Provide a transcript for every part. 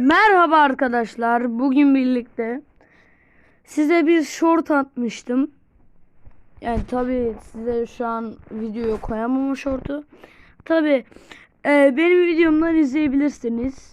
Merhaba arkadaşlar. Bugün birlikte size bir short atmıştım. Yani tabi size şu an videoya koyamam o short'u. Tabi benim videomdan izleyebilirsiniz.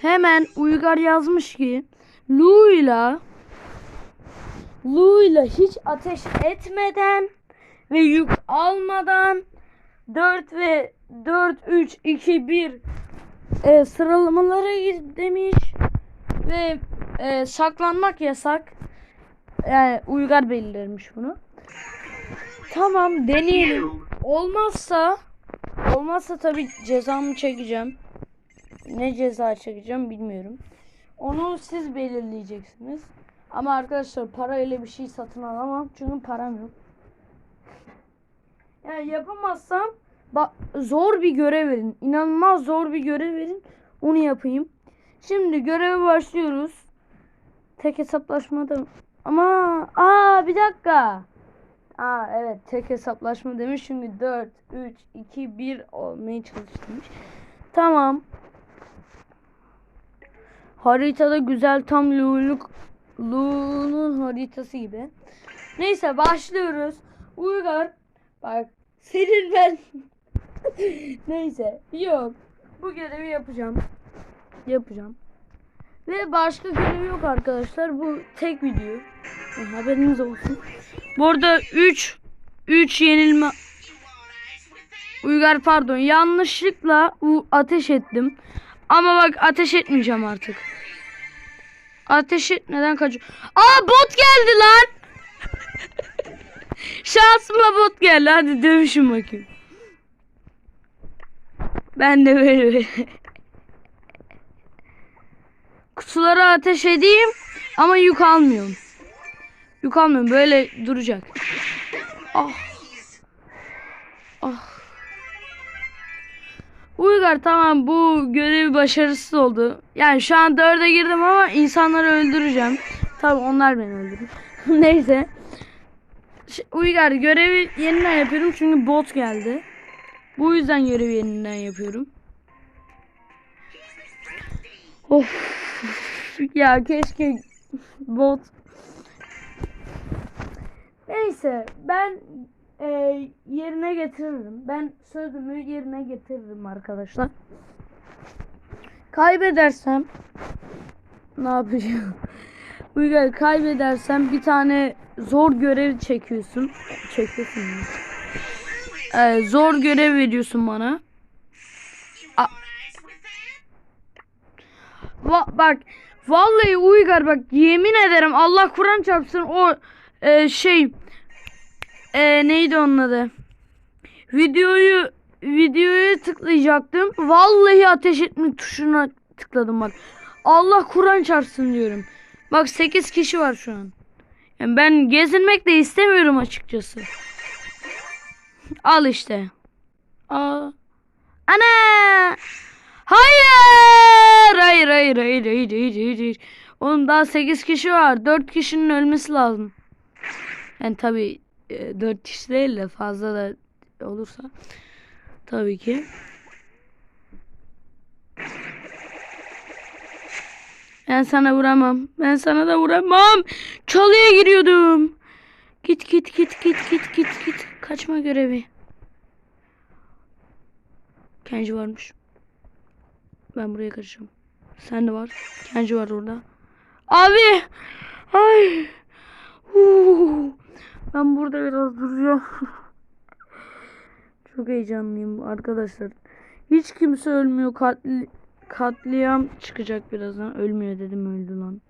Hemen Uygar yazmış ki Lu'yla Lu'yla hiç ateş etmeden ve yük almadan 4 ve 4 3 2 1 e, sıralamalara demiş ve e, saklanmak yasak. Yani Uygar belirlemiş bunu. Tamam deneyelim. Olmazsa olmazsa tabi cezamı çekeceğim. Ne ceza çekeceğim bilmiyorum. Onu siz belirleyeceksiniz. Ama arkadaşlar parayla bir şey satın alamam. Çünkü param yok. Yani yapamazsam bak zor bir görev verin. İnanılmaz zor bir görev verin. Onu yapayım. Şimdi göreve başlıyoruz. Tek hesaplaşmada ama aa bir dakika. Aa evet tek hesaplaşma demiş çünkü 4 3 2 1 olmaya çalışmış. Tamam. Haritada güzel tam Lu'luk Lu'nun haritası gibi. Neyse başlıyoruz. Uygar bak senin ben Neyse yok. Bu görevi yapacağım. Yapacağım. Ve başka görev yok arkadaşlar. Bu tek video. Haberiniz olsun. Bu arada 3 3 yenilme Uygar pardon yanlışlıkla ateş ettim. Ama bak ateş etmeyeceğim artık. Ateş etmeden kaçıyor. Aa bot geldi lan. Şansıma bot geldi. Hadi dövüşün bakayım. Ben de böyle böyle. Kutulara ateş edeyim ama yük almıyorum. Yük almıyorum. Böyle duracak. Ah. Ah. Uygar tamam bu görevi başarısız oldu. Yani şu an dörde girdim ama insanları öldüreceğim. Tabi onlar beni öldürür. Neyse. Uygar görevi yeniden yapıyorum çünkü bot geldi. Bu yüzden görevi yeniden yapıyorum. Of. Ya keşke bot. Neyse ben e, yerine getiririm. Ben sözümü yerine getiririm arkadaşlar. Kaybedersem ne yapacağım? Uygar kaybedersem bir tane zor görev çekiyorsun. Çekiyorsun. Ee, zor görev veriyorsun bana. Va- bak vallahi Uygar bak yemin ederim Allah Kur'an çarpsın o e, şey e, neydi onun adı? Videoyu videoya tıklayacaktım. Vallahi ateş etme tuşuna tıkladım bak. Allah Kur'an çarpsın diyorum. Bak 8 kişi var şu an. Yani ben gezinmek de istemiyorum açıkçası. Al işte. Aa. Ana! Hayır! Hayır, hayır, hayır, hayır, hayır, hayır, hayır. Oğlum daha 8 kişi var. 4 kişinin ölmesi lazım. Yani tabii 4 kişi değil de fazla da olursa tabii ki. Ben sana vuramam. Ben sana da vuramam. Çalıya giriyordum. Git git git git git git git. Kaçma görevi. Kenji varmış. Ben buraya kaçacağım. Sen de var. Kenji var orada. Abi. Ay. Huu. Ben burada biraz duracağım. Çok heyecanlıyım arkadaşlar. Hiç kimse ölmüyor. Katli, katliam çıkacak birazdan. Ölmüyor dedim öldü lan.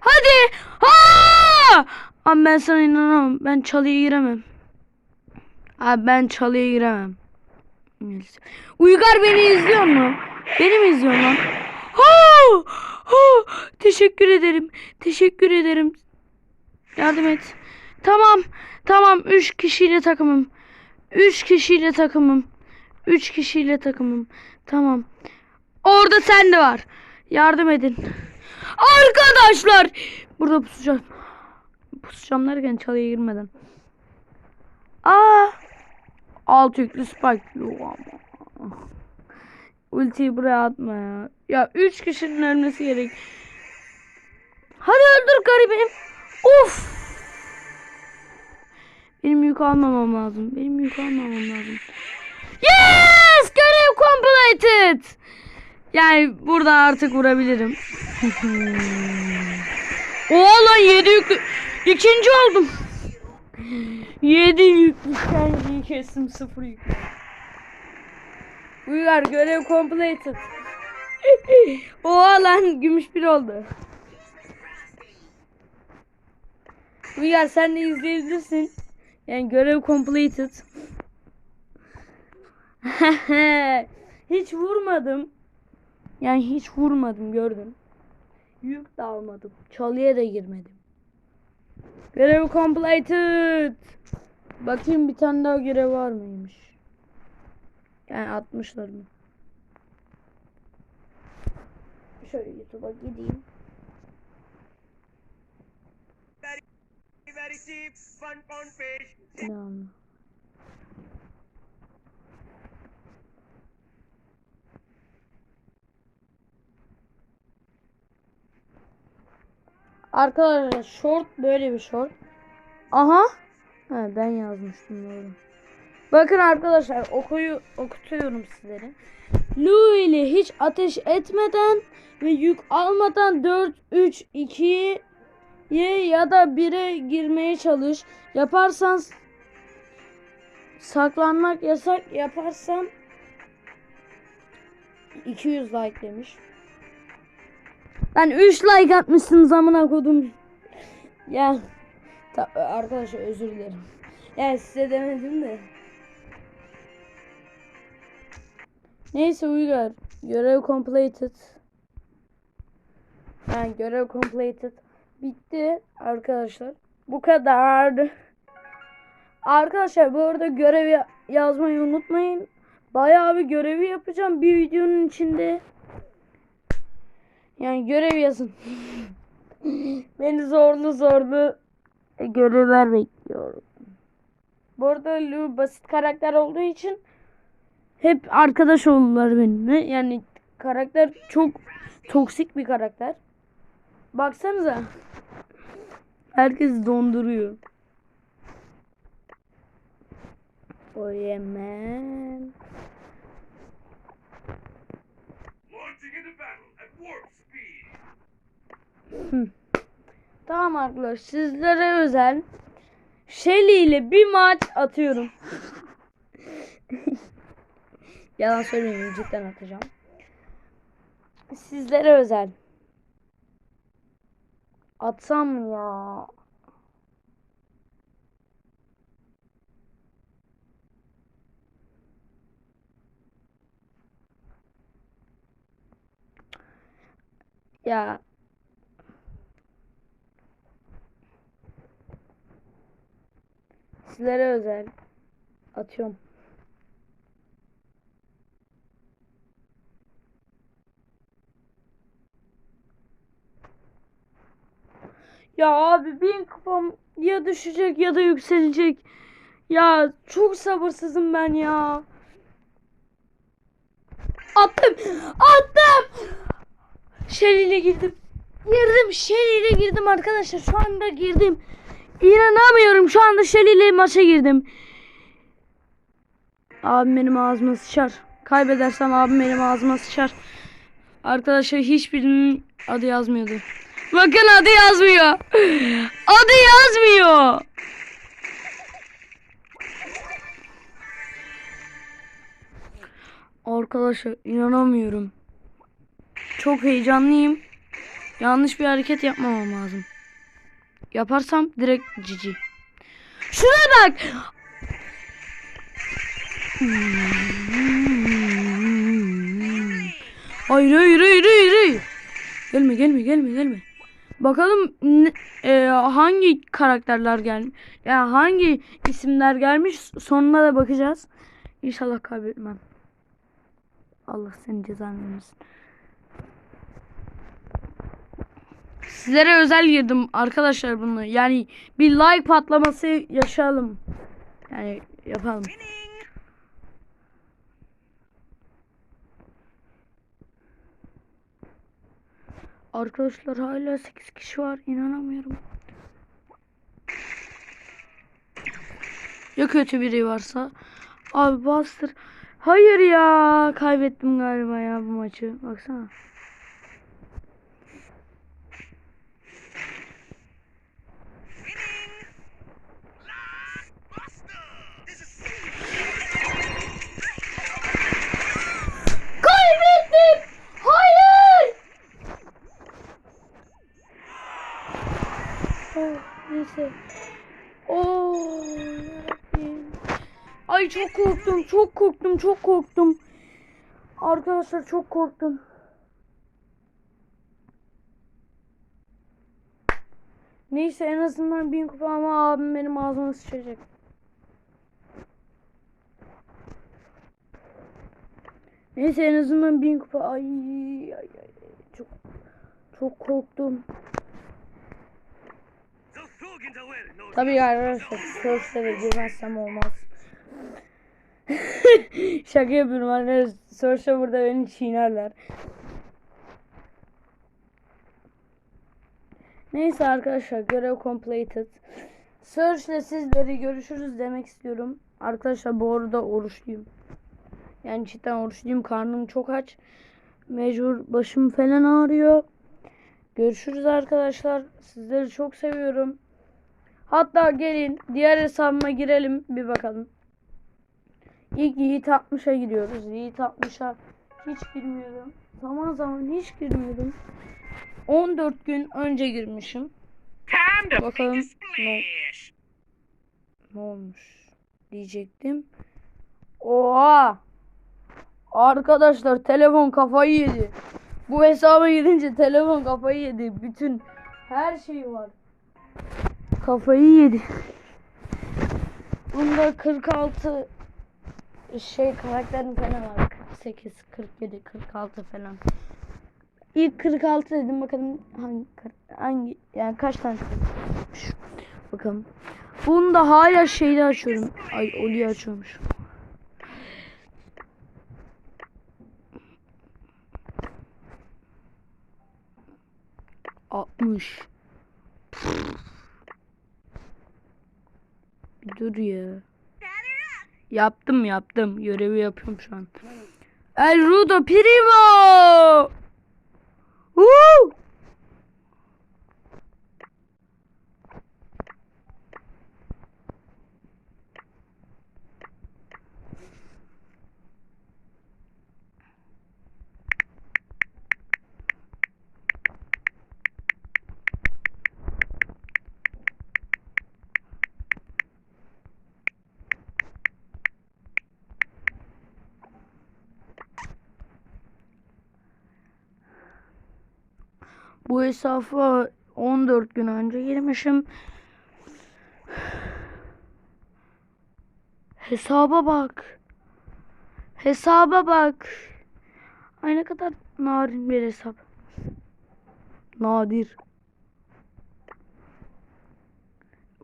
Hadi. Ha! Abi ben sana inanamam. Ben çalıya giremem. Abi ben çalıya giremem. Uygar beni izliyor mu? Beni mi izliyor lan? Ha! Ha! Teşekkür ederim. Teşekkür ederim. Yardım et. Tamam. Tamam. Üç kişiyle takımım. Üç kişiyle takımım. Üç kişiyle takımım. Tamam. Orada sen de var. Yardım edin. Arkadaşlar. Burada pusacağım. Pusacağım derken çalıya girmeden. Aa. Alt yüklü spike. Yo, ama. Ultiyi buraya atma ya. Ya 3 kişinin ölmesi gerek. Hadi öldür garibim. Of. Benim yük almamam lazım. Benim yük almamam lazım. Yes! Görev completed. Yani burada artık vurabilirim. Oha lan 7 yüklü. İkinci oldum. 7 yüklü kendiyi kestim 0 yüklü. Uygar görev completed. Oha lan gümüş bir oldu. Uygar sen de izleyebilirsin. Yani görev completed. hiç vurmadım. Yani hiç vurmadım gördüm. Yük de almadım. Çalıya da girmedim. Görev completed. Bakayım bir tane daha görev var mıymış? Yani atmışlar mı? Şöyle YouTube'a gideyim. very cheap, one pound fish. Ne anla? Arkadaşlar short böyle bir short. Aha. Ha, ben yazmıştım doğru. Bakın arkadaşlar okuyu okutuyorum sizlere. Lu ile hiç ateş etmeden ve yük almadan 4 3 2 ye ya da 1'e girmeye çalış. Yaparsan saklanmak yasak. Yaparsan 200 like demiş. Ben 3 like atmışsın zamana kodum. Ya ta- arkadaşlar özür dilerim. Ya size demedim de. Neyse Uygar. Görev completed. Yani görev completed. Bitti arkadaşlar. Bu kadar. Arkadaşlar bu arada görevi ya- yazmayı unutmayın. Bayağı bir görevi yapacağım bir videonun içinde. Yani görev yazın. Beni zorlu zorlu görevler bekliyorum. Bu arada Lu basit karakter olduğu için hep arkadaş oldular benimle. Yani karakter çok toksik bir karakter. Baksanıza. Herkes donduruyor. O yemen. Tamam arkadaşlar sizlere özel Shelly ile bir maç atıyorum. Yalan söylemiyorum cidden atacağım. Sizlere özel. Atsam ya? Ya Sizlere özel atıyorum. Ya abi benim kafam ya düşecek ya da yükselecek. Ya çok sabırsızım ben ya. Attım. Attım. Shelly ile girdim. Girdim. Shelly ile girdim arkadaşlar. Şu anda girdim. İnanamıyorum. Şu anda Shelly maça girdim. Abim benim ağzıma sıçar. Kaybedersem abim benim ağzıma sıçar. Arkadaşlar hiçbirinin adı yazmıyordu. Bakın adı yazmıyor. Adı yazmıyor. Arkadaşlar inanamıyorum. Çok heyecanlıyım. Yanlış bir hareket yapmamam lazım. Yaparsam direkt cici. Şuna bak. Hayır hayır hayır hayır. Gelme gelme gelme gelme. Bakalım e, hangi karakterler gelmiş. Ya hangi isimler gelmiş sonuna da bakacağız. İnşallah kaybetmem. Allah seni cezanı vermesin. Sizlere özel girdim arkadaşlar bunu. Yani bir like patlaması yaşayalım. Yani yapalım. Arkadaşlar hala 8 kişi var. inanamıyorum. Ya kötü biri varsa? Abi bastır. Hayır ya. Kaybettim galiba ya bu maçı. Baksana. Neyse. Oo. Ay çok korktum, çok korktum, çok korktum. Arkadaşlar çok korktum. Neyse en azından bin kupa ama abim benim ağzıma sıçacak. Neyse en azından bin kupa. Ay, ay, ay. Çok çok korktum. Tabii arkadaşlar Surf'te de girmezsem olmaz. Şaka yapıyorum arkadaşlar. Surf'te burada beni çiğnerler. Neyse arkadaşlar görev completed. Search'le sizleri görüşürüz demek istiyorum. Arkadaşlar bu arada oruçluyum. Yani cidden oruçluyum. Karnım çok aç. Mecbur başım falan ağrıyor. Görüşürüz arkadaşlar. Sizleri çok seviyorum. Hatta gelin diğer hesabıma girelim bir bakalım. İlk Yiğit 60'a giriyoruz. Yiğit 60'a hiç girmiyordum. Zaman zaman hiç girmiyordum. 14 gün önce girmişim. Bakalım ne, ne olmuş diyecektim. Oha! Arkadaşlar telefon kafayı yedi. Bu hesaba girince telefon kafayı yedi. Bütün her şey var. Kafayı yedi. Bunda 46 şey karakterin falan var. 48, 47, 46 falan. İlk 46 dedim bakalım hangi hangi yani kaç tane. Bakalım. Bunda hala şeyde açıyorum. Ay Oli açıyormuş. Altmış. Dur ya. Yaptım yaptım. Görevi yapıyorum şu an. El Rudo Primo. Woo! Bu hesaba 14 gün önce girmişim. Hesaba bak. Hesaba bak. Ay ne kadar narin bir hesap. Nadir.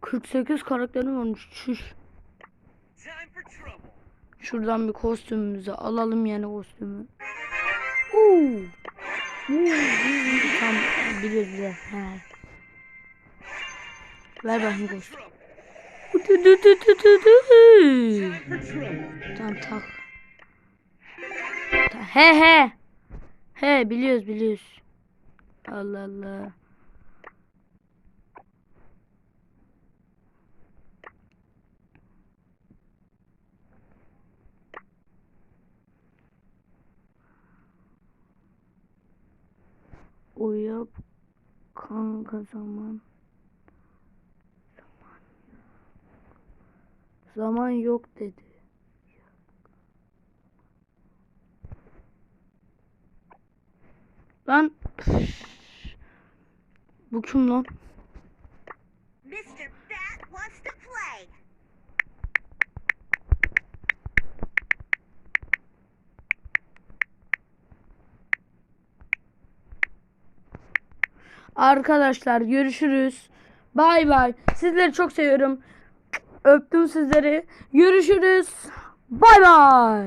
48 karakterim olmuş. Çüş. Şuradan bir kostümümüzü alalım yeni kostümü. Uuu. Tam biliyoruz bile. He. Ver bakayım trouble. Tamam tak. Ta- He he. He biliyoruz biliyoruz. Allah Allah. Uyup kanka zaman. Zaman. Zaman yok dedi. Lan. Bu kim lan? Arkadaşlar görüşürüz. Bay bay. Sizleri çok seviyorum. Öptüm sizleri. Görüşürüz. Bay bay.